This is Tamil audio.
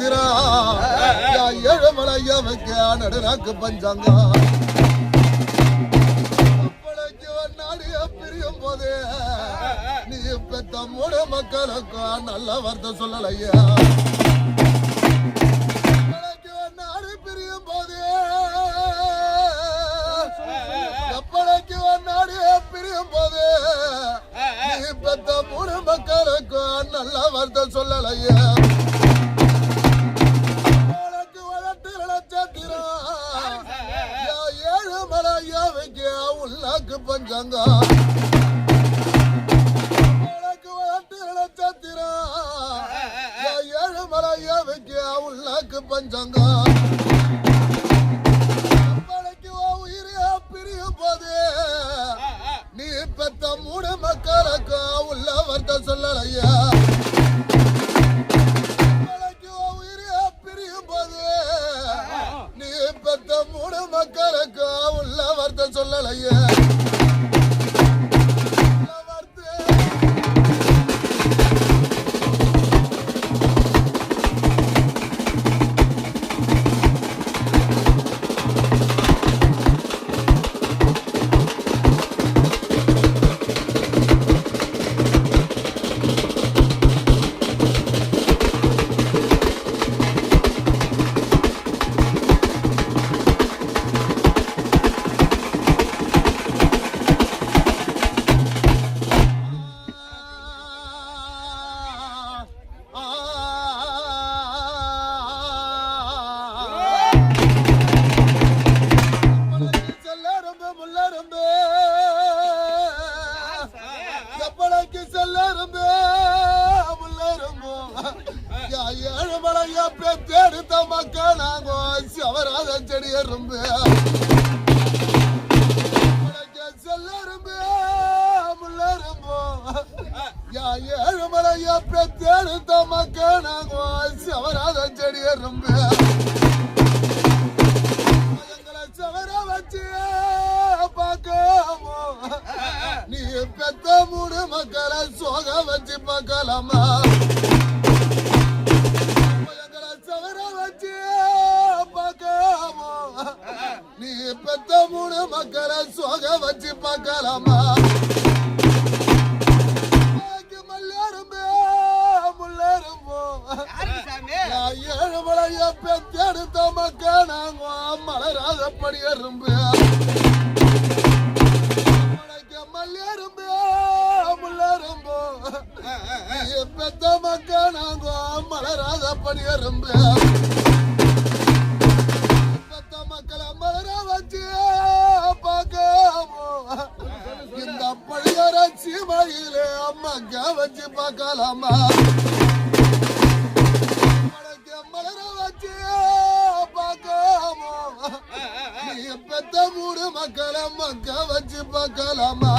சத்திரா ஏழுமலைய வைக்க நடுநாக்கு பஞ்சாங்க அப்பளைக்கு நாடிய பிரியும் போது நீ பெத்த மூட மக்களுக்கும் நல்ல வார்த்தை சொல்லலையா அப்பளைக்கு நாடி பிரியும் போது எப்பளைக்கு நாடிய பிரியும் போது நீ பெத்த மூணு மக்களுக்கும் நல்ல வார்த்தை சொல்லலையே. உள்ளாக்கு பஞ்சாங்க. உனக்கு வளர்த்து நினைச்சத்திரம். யா ஏழு மலையா வைக்க உள்ளாக்கு பஞ்சாங்க. எப்பளைக்கு செல்லரும்பு முள்ளரும்பு ஏழுமலையா பெத்தெடுத்த மக்கள் நாங்க சவராத செடி எறும்பு. செல்லரும்பு முள்ளரும்பு ஏழுமலையா பெத்தெடுத்த மக்கள் நாங்க சவராத செடி எறும்பு. மக்களை சோக வச்சு பார்க்கலாமா எங்களை சவர வச்சு பார்க்காமோ நீ பெத்த மூணு மக்களை சோக வச்சு பார்க்கலாமா மல்லரும்பே முள்ளரும்போ ஏழு மலைய பெத்தெடுத்த மக்க நாங்க மலராதப்படி எறும்பு பெத்த மக்க நாங்க மலராதப்படி எறும்பு பெத்த மக்களை மலர வச்சு பார்க்காமோ. இந்த பழைய சீமையிலே அம்மாங்க வச்சு பார்க்கலாமா? மலர வச்சு பார்க்காமோ. பெத்த மூணு மக்களை மக்க வச்சு பார்க்கலாமா?